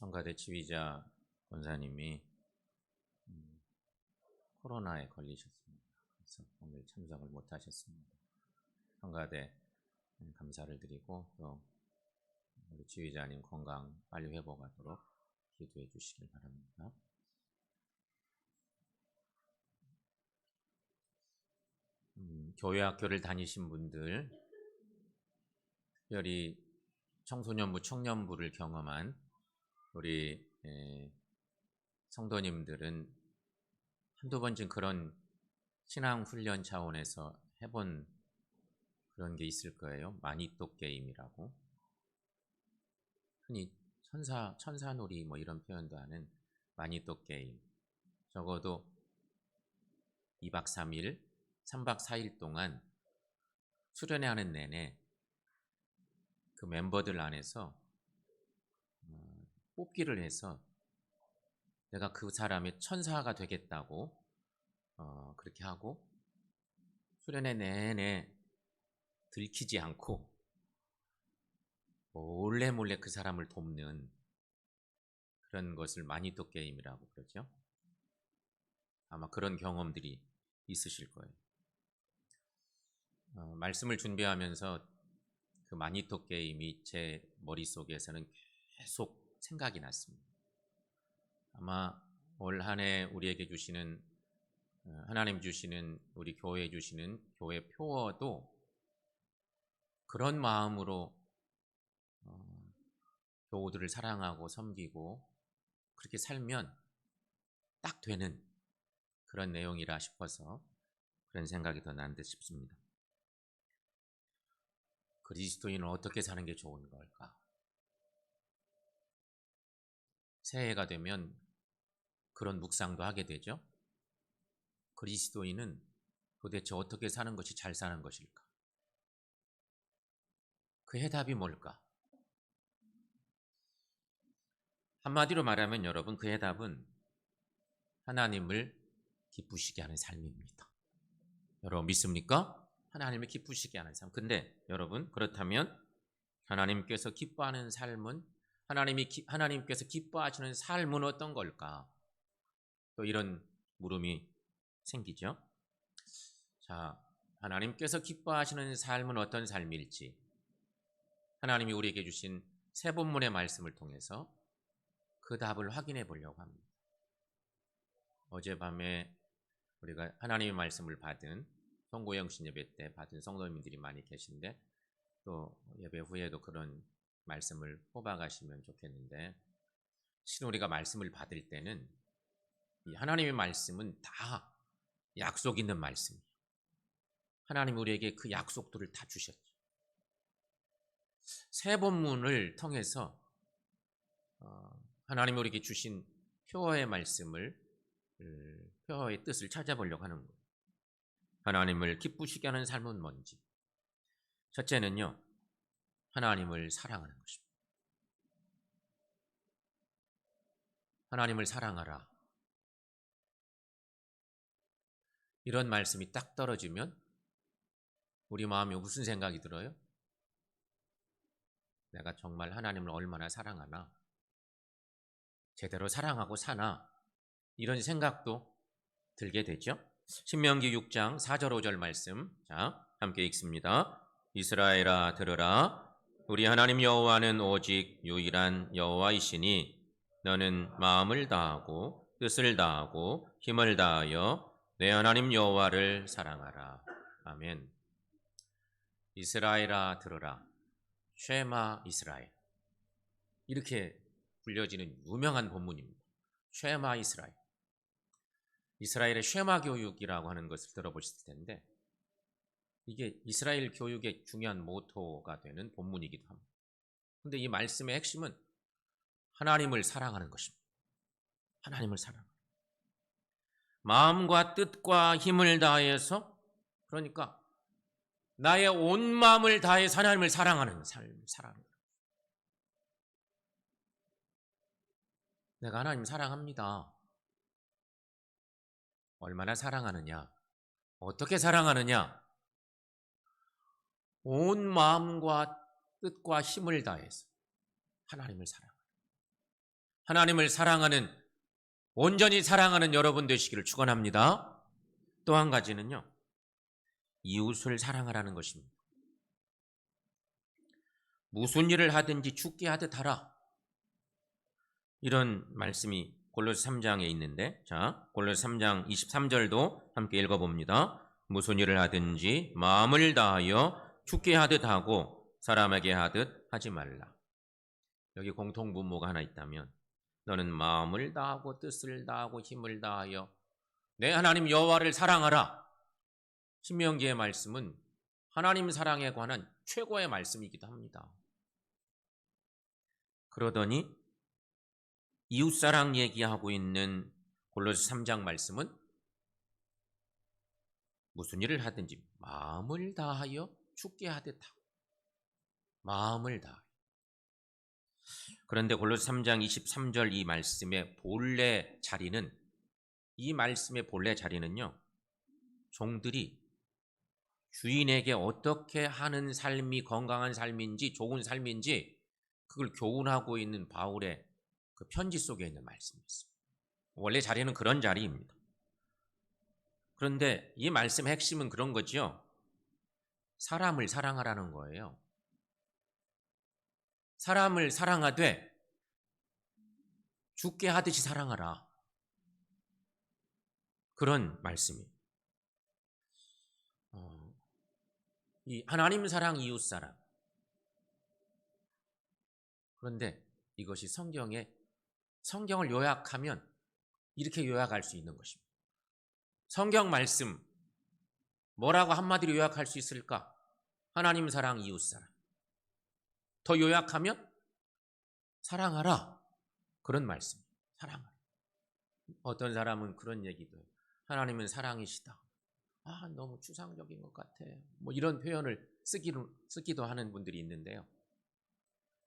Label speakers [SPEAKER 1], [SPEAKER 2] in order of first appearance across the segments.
[SPEAKER 1] 성가대 지휘자 권사님이 음, 코로나에 걸리셨습니다. 그래서 오늘 참석을 못 하셨습니다. 성가대 음, 감사를 드리고 또 우리 지휘자님 건강 빨리 회복하도록 기도해 주시길 바랍니다. 음, 교회 학교를 다니신 분들, 특별히 청소년부, 청년부를 경험한 우리 에, 성도님들은 한두 번쯤 그런 신앙 훈련 차원에서 해본 그런 게 있을 거예요. 마니또 게임이라고. 흔히 천사 천사놀이 뭐 이런 표현도 하는 마니또 게임. 적어도 2박 3일, 3박 4일 동안 수련회 하는 내내 그 멤버들 안에서 어, 뽑기를 해서 내가 그 사람의 천사가 되겠다고 어, 그렇게 하고 수련회 내내 들키지 않고 몰래 몰래 그 사람을 돕는 그런 것을 마니또 게임이라고 그러죠. 아마 그런 경험들이 있으실 거예요. 어, 말씀을 준비하면서 그 마니또 게임이 제 머릿속에서는 계속 생각이 났습니다. 아마 올 한 해 우리에게 주시는 어, 하나님 주시는 우리 교회 주시는 교회 표어도 그런 마음으로 어, 교우들을 사랑하고 섬기고 그렇게 살면 딱 되는 그런 내용이라 싶어서 그런 생각이 더 난 듯 싶습니다. 그리스도인은 어떻게 사는 게 좋은 걸까? 새해가 되면 그런 묵상도 하게 되죠. 그리스도인은 도대체 어떻게 사는 것이 잘 사는 것일까? 그 해답이 뭘까? 한마디로 말하면 여러분 그 해답은 하나님을 기쁘시게 하는 삶입니다. 여러분 믿습니까? 하나님을 기쁘시게 하는 삶. 근데 여러분 그렇다면 하나님께서 기뻐하는 삶은 하나님이 기, 하나님께서 기뻐하시는 삶은 어떤 걸까? 또 이런 물음이 생기죠. 자, 하나님께서 기뻐하시는 삶은 어떤 삶일지 하나님이 우리에게 주신 세 본문의 말씀을 통해서 그 답을 확인해 보려고 합니다. 어젯밤에 우리가 하나님의 말씀을 받은 송고영신 예배 때 받은 성도님들이 많이 계신데 또 예배 후에도 그런 말씀을 뽑아가시면 좋겠는데 실 우리가 말씀을 받을 때는 이 하나님의 말씀은 다 약속 있는 말씀이에요. 하나님 우리에게 그 약속들을 다 주셨죠. 세 본문을 통해서 어, 하나님 우리에게 주신 표어의 말씀을 음, 표어의 뜻을 찾아보려고 하는 거예요. 하나님을 기쁘시게 하는 삶은 뭔지. 첫째는요, 하나님을 사랑하는 것입니다. 하나님을 사랑하라. 이런 말씀이 딱 떨어지면 우리 마음에 무슨 생각이 들어요? 내가 정말 하나님을 얼마나 사랑하나? 제대로 사랑하고 사나? 이런 생각도 들게 되죠. 신명기 6장 4절 5절 말씀. 자, 함께 읽습니다. 이스라엘아 들으라 우리 하나님 여호와는 오직 유일한 여호와이시니 너는 마음을 다하고 뜻을 다하고 힘을 다하여 내 하나님 여호와를 사랑하라. 아멘. 이스라엘아 들으라. 쉐마 이스라엘. 이렇게 불려지는 유명한 본문입니다. 쉐마 이스라엘. 이스라엘의 쉐마 교육이라고 하는 것을 들어보셨을 텐데 이게 이스라엘 교육의 중요한 모토가 되는 본문이기도 합니다. 근데 이 말씀의 핵심은 하나님을 사랑하는 것입니다. 하나님을 사랑. 마음과 뜻과 힘을 다해서 그러니까 나의 온 마음을 다해 하나님을 사랑하는 삶, 사랑하는 내가 하나님 사랑합니다. 얼마나 사랑하느냐? 어떻게 사랑하느냐? 온 마음과 뜻과 힘을 다해서 하나님을 사랑하는. 하나님을 사랑하는 온전히 사랑하는 여러분 되시기를 축원합니다. 또 한 가지는요. 이웃을 사랑하라는 것입니다. 무슨 일을 하든지 죽게 하듯 하라. 이런 말씀이 골로새 3장에 있는데 자, 골로새 3장 23절도 함께 읽어 봅니다. 무슨 일을 하든지 마음을 다하여 죽게 하듯 하고 사람에게 하듯 하지 말라. 여기 공통 분모가 하나 있다면 너는 마음을 다하고 뜻을 다하고 힘을 다하여 내 하나님 여호와를 사랑하라. 신명기의 말씀은 하나님 사랑에 관한 최고의 말씀이기도 합니다. 그러더니 이웃 사랑 얘기하고 있는 골로새 3장 말씀은 무슨 일을 하든지 마음을 다하여 죽게 하듯 하고 마음을 다하여 그런데 골로새 3장 23절 이 말씀의 본래 자리는 이 말씀의 본래 자리는요. 종들이 주인에게 어떻게 하는 삶이 건강한 삶인지 좋은 삶인지 그걸 교훈하고 있는 바울의 그 편지 속에 있는 말씀이었습니다. 원래 자리는 그런 자리입니다. 그런데 이 말씀의 핵심은 그런 거죠. 사람을 사랑하라는 거예요. 사람을 사랑하되 죽게 하듯이 사랑하라. 그런 말씀이. 어, 이 하나님 사랑, 이웃 사랑. 그런데 이것이 성경에 성경을 요약하면 이렇게 요약할 수 있는 것입니다. 성경 말씀 뭐라고 한마디로 요약할 수 있을까? 하나님 사랑, 이웃 사랑. 더 요약하면 사랑하라. 그런 말씀. 사랑하라. 어떤 사람은 그런 얘기도 해요. 하나님은 사랑이시다. 아, 너무 추상적인 것 같아. 뭐 이런 표현을 쓰기로, 쓰기도 하는 분들이 있는데요.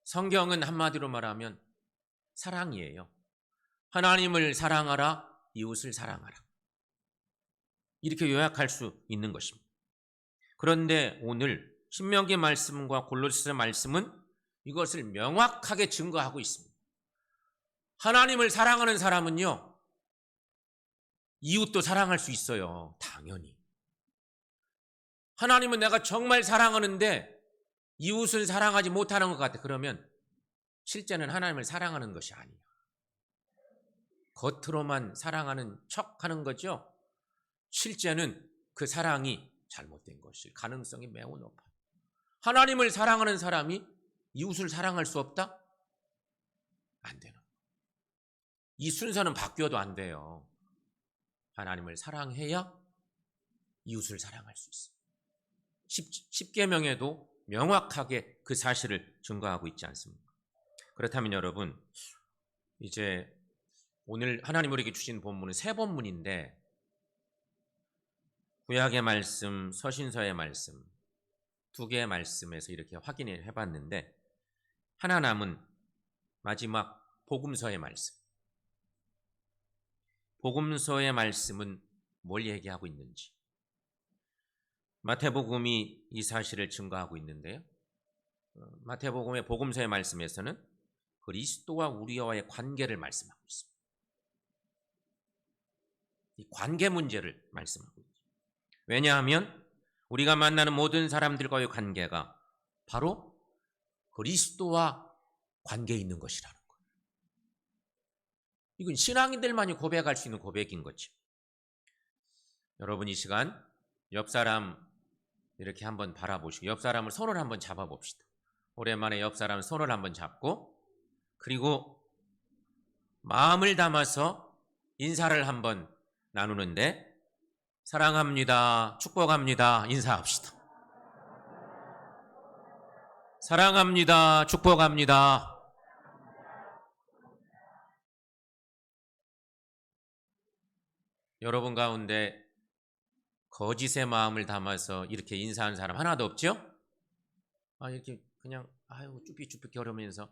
[SPEAKER 1] 성경은 한마디로 말하면 사랑이에요. 하나님을 사랑하라, 이웃을 사랑하라. 이렇게 요약할 수 있는 것입니다. 그런데 오늘 신명기 말씀과 골로새서 말씀은 이것을 명확하게 증거하고 있습니다. 하나님을 사랑하는 사람은요, 이웃도 사랑할 수 있어요. 당연히. 하나님은 내가 정말 사랑하는데 이웃을 사랑하지 못하는 것 같아. 그러면 실제는 하나님을 사랑하는 것이 아니야. 겉으로만 사랑하는 척 하는 거죠. 실제는 그 사랑이 잘못된 것일 가능성이 매우 높아요. 하나님을 사랑하는 사람이 이웃을 사랑할 수 없다? 안 되는 이 순서는 바뀌어도 안 돼요. 하나님을 사랑해야 이웃을 사랑할 수 있어요. 10, 계명에도 명확하게 그 사실을 증거하고 있지 않습니까? 그렇다면 여러분, 이제 오늘 하나님 우리에게 주신 본문은 세 본문인데 구약의 말씀, 서신서의 말씀 두 개의 말씀에서 이렇게 확인을 해봤는데 하나 남은 마지막 복음서의 말씀. 복음서의 말씀은 뭘 얘기하고 있는지 마태복음이 이 사실을 증거하고 있는데요. 어, 마태복음의 복음서의 말씀에서는 그리스도와 우리와의 관계를 말씀하고 있습니다. 이 관계 문제를 말씀하고 있죠. 왜냐하면 우리가 만나는 모든 사람들과의 관계가 바로 그리스도와 관계 있는 것이라는 거예요. 이건 신앙인들만이 고백할 수 있는 고백인 거죠. 여러분 이 시간 옆 사람 이렇게 한번 바라보시고 옆 사람을 손을 한번 잡아 봅시다. 오랜만에 옆 사람 손을 한번 잡고 그리고 마음을 담아서 인사를 한번 나누는데 사랑합니다. 축복합니다. 인사합시다. 사랑합니다. 축복합니다. 여러분 가운데 거짓의 마음을 담아서 이렇게 인사한 사람 하나도 없죠? 아, 이렇게 그냥, 아유, 쭈삐쭈삐 걸으면서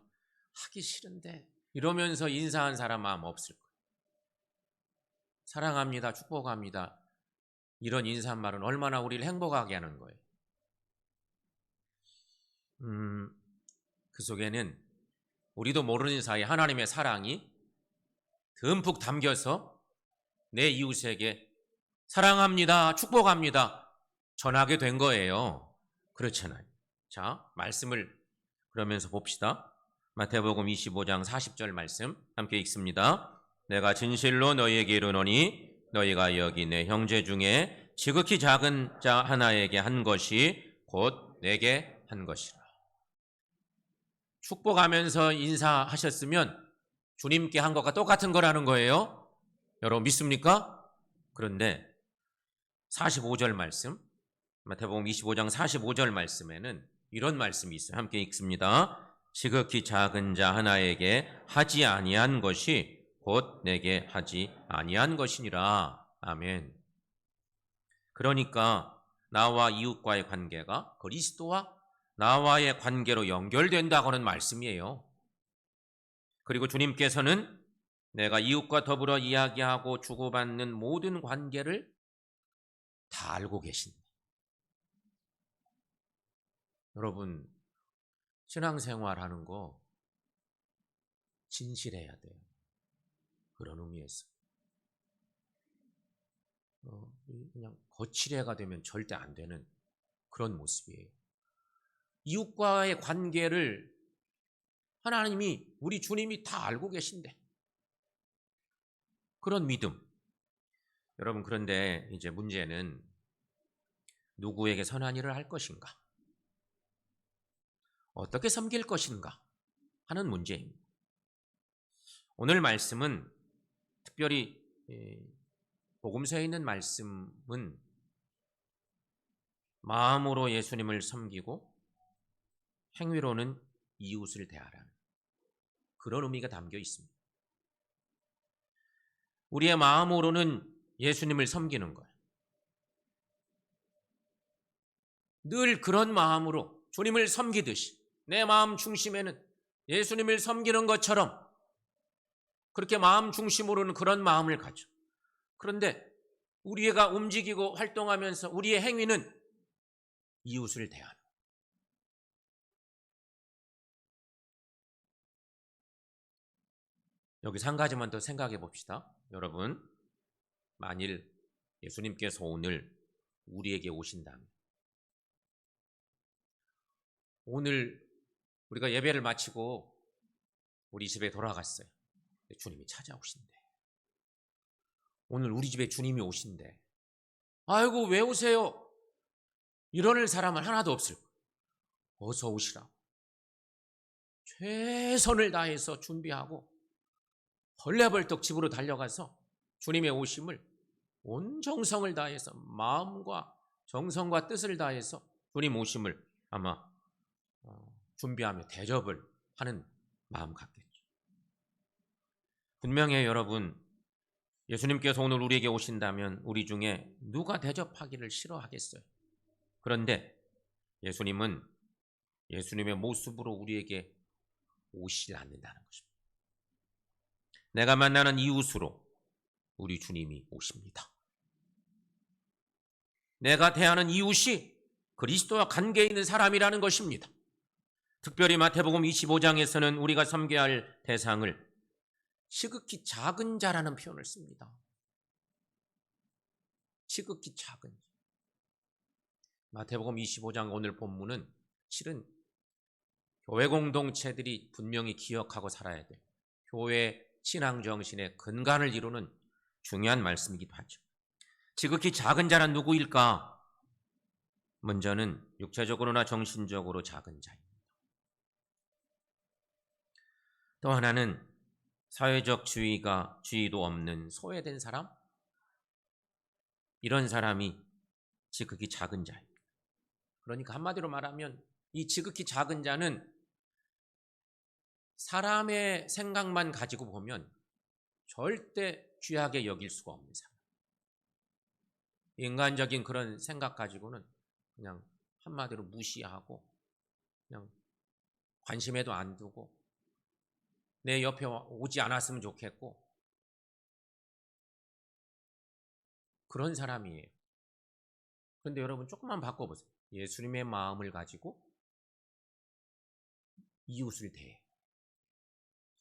[SPEAKER 1] 하기 싫은데, 이러면서 인사한 사람 마음 없을 거예요. 사랑합니다. 축복합니다. 이런 인사말은 얼마나 우리를 행복하게 하는 거예요. 음, 그 속에는 우리도 모르는 사이 하나님의 사랑이 듬뿍 담겨서 내 이웃에게 사랑합니다, 축복합니다 전하게 된 거예요. 그렇잖아요. 자, 말씀을 그러면서 봅시다. 마태복음 25장 40절 말씀 함께 읽습니다. 내가 진실로 너희에게 이르노니 너희가 여기 내 형제 중에 지극히 작은 자 하나에게 한 것이 곧 내게 한 것이라. 축복하면서 인사하셨으면 주님께 한 것과 똑같은 거라는 거예요. 여러분 믿습니까? 그런데 45절 말씀, 마태복음 25장 45절 말씀에는 이런 말씀이 있어요. 함께 읽습니다. 지극히 작은 자 하나에게 하지 아니한 것이 곧 내게 하지 아니한 것이니라. 아멘. 그러니까 나와 이웃과의 관계가 그리스도와 나와의 관계로 연결된다고는 말씀이에요. 그리고 주님께서는 내가 이웃과 더불어 이야기하고 주고받는 모든 관계를 다 알고 계신다. 여러분, 신앙생활 하는 거 진실해야 돼요. 그런 의미에서. 어, 그냥 거칠애가 되면 절대 안 되는 그런 모습이에요. 이웃과의 관계를 하나님이 우리 주님이 다 알고 계신데 그런 믿음. 여러분 그런데 이제 문제는 누구에게 선한 일을 할 것인가? 어떻게 섬길 것인가? 하는 문제입니다. 오늘 말씀은 특별히 복음서에 있는 말씀은 마음으로 예수님을 섬기고 행위로는 이웃을 대하라는 그런 의미가 담겨 있습니다. 우리의 마음으로는 예수님을 섬기는 거예요. 늘 그런 마음으로 주님을 섬기듯이 내 마음 중심에는 예수님을 섬기는 것처럼 그렇게 마음 중심으로는 그런 마음을 가져. 그런데 우리가 움직이고 활동하면서 우리의 행위는 이웃을 대하는. 여기서 한 가지만 더 생각해 봅시다. 여러분, 만일 예수님께서 오늘 우리에게 오신다면, 오늘 우리가 예배를 마치고 우리 집에 돌아갔어요. 주님이 찾아오신대. 오늘 우리 집에 주님이 오신대. 아이고, 왜 오세요? 이러는 사람은 하나도 없을 거예요. 어서 오시라. 최선을 다해서 준비하고 벌레벌떡 집으로 달려가서 주님의 오심을 온 정성을 다해서 마음과 정성과 뜻을 다해서 주님 오심을 아마 어, 준비하며 대접을 하는 마음 같겠죠. 분명히 여러분 예수님께서 오늘 우리에게 오신다면 우리 중에 누가 대접하기를 싫어하겠어요. 그런데 예수님은 예수님의 모습으로 우리에게 오시지 않는다는 것입니다. 내가 만나는 이웃으로 우리 주님이 오십니다. 내가 대하는 이웃이 그리스도와 관계 있는 사람이라는 것입니다. 특별히 마태복음 25장에서는 우리가 섬겨야 할 대상을 시극히 작은 자라는 표현을 씁니다. 시극히 작은 자. 마태복음 25장 오늘 본문은 실은 교회 공동체들이 분명히 기억하고 살아야 돼. 교회 신앙 정신의 근간을 이루는 중요한 말씀이기도 하죠. 지극히 작은 자란 누구일까? 먼저는 육체적으로나 정신적으로 작은 자입니다. 또 하나는 사회적 주의가 주의도 없는 소외된 사람? 이런 사람이 지극히 작은 자입니다. 그러니까 한마디로 말하면 이 지극히 작은 자는 사람의 생각만 가지고 보면 절대 귀하게 여길 수가 없는 사람. 인간적인 그런 생각 가지고는 그냥 한마디로 무시하고 그냥 관심에도 안 두고 내 옆에 오지 않았으면 좋겠고 그런 사람이에요. 그런데 여러분 조금만 바꿔보세요. 예수님의 마음을 가지고 이웃을 대해.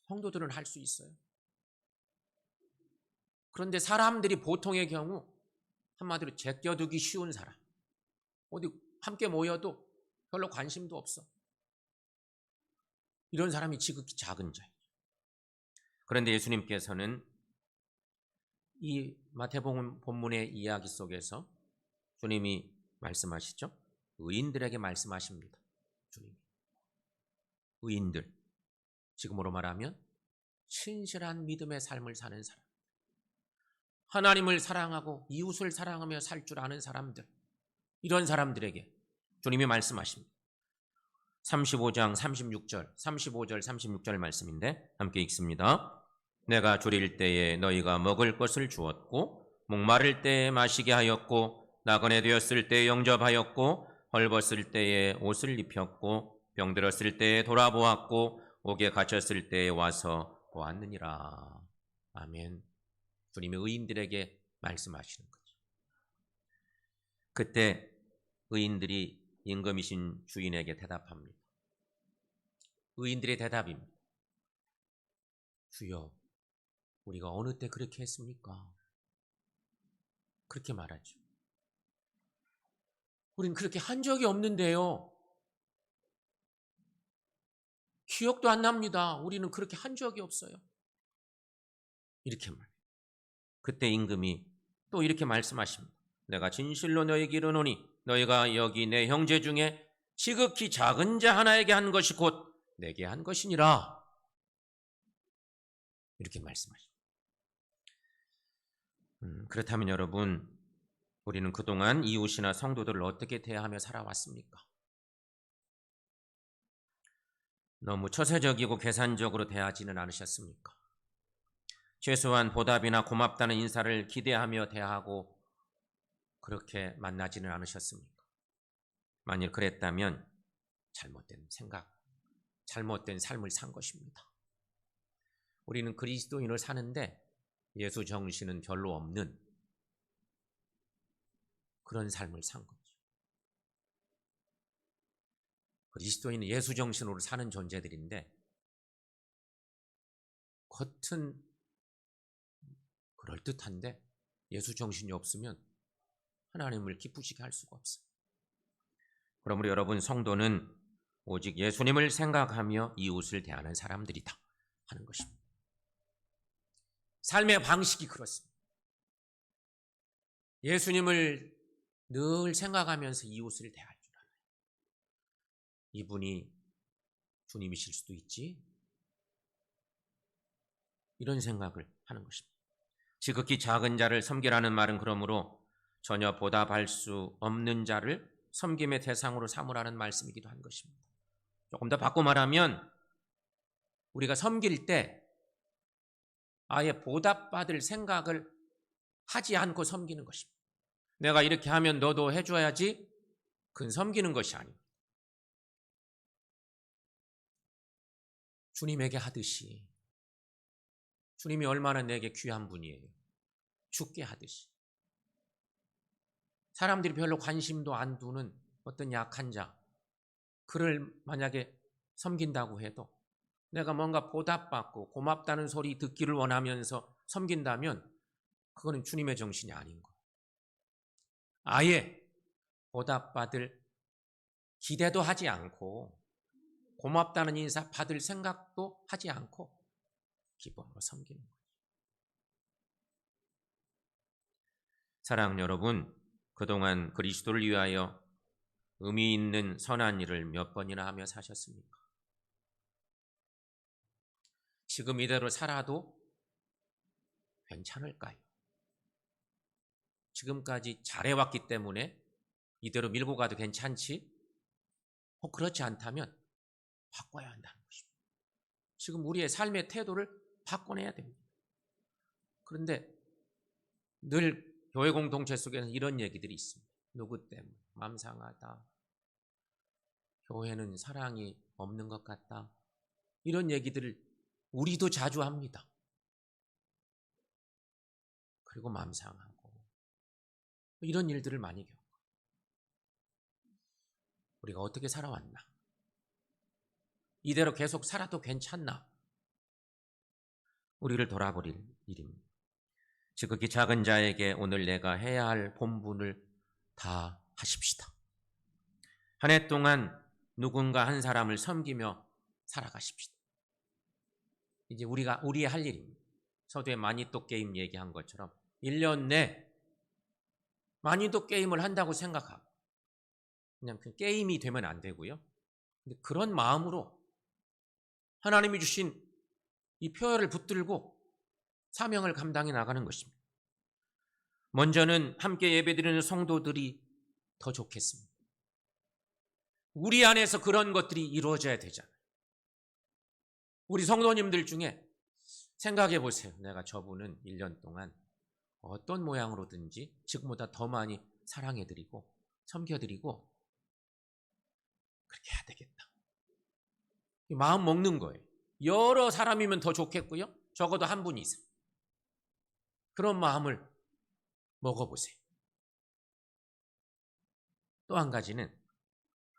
[SPEAKER 1] 성도들은 할 수 있어요. 그런데 사람들이 보통의 경우 한마디로 제껴두기 쉬운 사람. 어디 함께 모여도 별로 관심도 없어. 이런 사람이 지극히 작은 자예요. 그런데 예수님께서는 이 마태복음 본문의 이야기 속에서 주님이 말씀하시죠. 의인들에게 말씀하십니다. 주님. 의인들. 지금으로 말하면 신실한 믿음의 삶을 사는 사람. 하나님을 사랑하고 이웃을 사랑하며 살 줄 아는 사람들. 이런 사람들에게 주님이 말씀하십니다. 35장 36절, 35절, 36절 말씀인데 함께 읽습니다. 내가 줄일 때에 너희가 먹을 것을 주었고 목마를 때에 마시게 하였고 나그네 되었을 때에 영접하였고 헐벗을 때에 옷을 입혔고 병들었을 때에 돌아보았고 옥에 갇혔을 때에 와서 보았느니라. 아멘. 주님의 의인들에게 말씀하시는 거죠. 그때 의인들이 임금이신 주인에게 대답합니다. 의인들의 대답입니다. 주여, 우리가 어느 때 그렇게 했습니까? 그렇게 말하죠. 우린 그렇게 한 적이 없는데요. 기억도 안 납니다. 우리는 그렇게 한 적이 없어요. 이렇게 말. 그때 임금이 또 이렇게 말씀하십니다. 내가 진실로 너에게 이르노니 너희가 여기 내 형제 중에 지극히 작은 자 하나에게 한 것이 곧 내게 한 것이니라. 이렇게 말씀하십니다. 음, 그렇다면 여러분, 우리는 그동안 이웃이나 성도들을 어떻게 대하며 살아왔습니까? 너무 처세적이고 계산적으로 대하지는 않으셨습니까? 최소한 보답이나 고맙다는 인사를 기대하며 대하고 그렇게 만나지는 않으셨습니까? 만일 그랬다면 잘못된 생각, 잘못된 삶을 산 것입니다. 우리는 그리스도인을 사는데 예수 정신은 별로 없는 그런 삶을 산 거죠. 그리스도인은 예수 정신으로 사는 존재들인데 겉은 그럴듯한데 예수 정신이 없으면 하나님을 기쁘시게 할 수가 없어요. 그러므로 여러분 성도는 오직 예수님을 생각하며 이웃을 대하는 사람들이다 하는 것입니다. 삶의 방식이 그렇습니다. 예수님을 늘 생각하면서 이웃을 대할 줄 알아요. 이분이 주님이실 수도 있지. 이런 생각을 하는 것입니다. 지극히 작은 자를 섬기라는 말은 그러므로 전혀 보답할 수 없는 자를 섬김의 대상으로 삼으라는 말씀이기도 한 것입니다. 조금 더 바꿔 말하면 우리가 섬길 때 아예 보답받을 생각을 하지 않고 섬기는 것입니다. 내가 이렇게 하면 너도 해줘야지 그건 섬기는 것이 아닙니다. 주님에게 하듯이 주님이 얼마나 내게 귀한 분이에요. 죽게 하듯이. 사람들이 별로 관심도 안 두는 어떤 약한 자, 그를 만약에 섬긴다고 해도 내가 뭔가 보답받고 고맙다는 소리 듣기를 원하면서 섬긴다면 그거는 주님의 정신이 아닌 거예요. 아예 보답받을 기대도 하지 않고 고맙다는 인사 받을 생각도 하지 않고 기쁨으로 섬기는 거죠. 사랑 여러분, 그동안 그리스도를 위하여 의미 있는 선한 일을 몇 번이나 하며 사셨습니까? 지금 이대로 살아도 괜찮을까요? 지금까지 잘해왔기 때문에 이대로 밀고 가도 괜찮지? 혹 그렇지 않다면 바꿔야 한다는 것입니다. 지금 우리의 삶의 태도를 바꿔내야 됩니다. 그런데 늘 교회 공동체 속에는 이런 얘기들이 있습니다. 누구 때문에 맘 상하다. 교회는 사랑이 없는 것 같다. 이런 얘기들을 우리도 자주 합니다. 그리고 맘 상하고 이런 일들을 많이 겪어. 우리가 어떻게 살아왔나? 이대로 계속 살아도 괜찮나? 우리를 돌아버릴 일입니다. 지극히 작은 자에게 오늘 내가 해야 할 본분을 다 하십시다. 한 해 동안 누군가 한 사람을 섬기며 살아가십시다. 이제 우리가 우리의 할 일입니다. 서두에 마니또 게임 얘기한 것처럼 1년 내 마니또 게임을 한다고 생각하고 그냥 그 게임이 되면 안 되고요. 근데 그런 마음으로 하나님이 주신 이 표열을 붙들고 사명을 감당해 나가는 것입니다. 먼저는 함께 예배드리는 성도들이 더 좋겠습니다. 우리 안에서 그런 것들이 이루어져야 되잖아요. 우리 성도님들 중에 생각해 보세요. 내가 저분은 1년 동안 어떤 모양으로든지 지금보다 더 많이 사랑해 드리고 섬겨 드리고 그렇게 해야 되겠다. 마음 먹는 거예요. 여러 사람이면 더 좋겠고요. 적어도 한 분 이상. 그런 마음을 먹어보세요. 또 한 가지는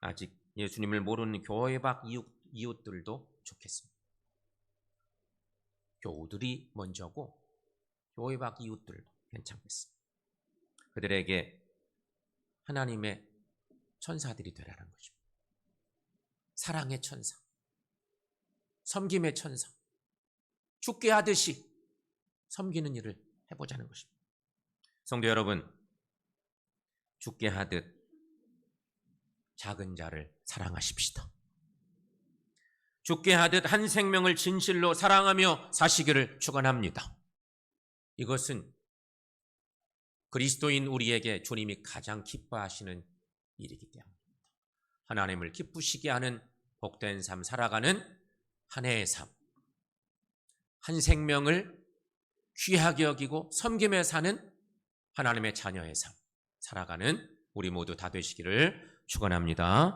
[SPEAKER 1] 아직 예수님을 모르는 교회 밖 이웃, 이웃들도 좋겠습니다. 교우들이 먼저고 교회 밖 이웃들도 괜찮겠습니다. 그들에게 하나님의 천사들이 되라는 것입니다. 사랑의 천사, 섬김의 천사, 죽게 하듯이 섬기는 일을 해보자는 것입니다. 성도 여러분, 죽게 하듯 작은 자를 사랑하십시다. 죽게 하듯 한 생명을 진실로 사랑하며 사시기를 축원합니다. 이것은 그리스도인 우리에게 주님이 가장 기뻐하시는 일이기 때문입니다. 하나님을 기쁘시게 하는 복된 삶 살아가는 한 해의 삶. 한 생명을 귀하게 여기고 섬기며 사는 하나님의 자녀의 삶 살아가는 우리 모두 다 되시기를 축원합니다.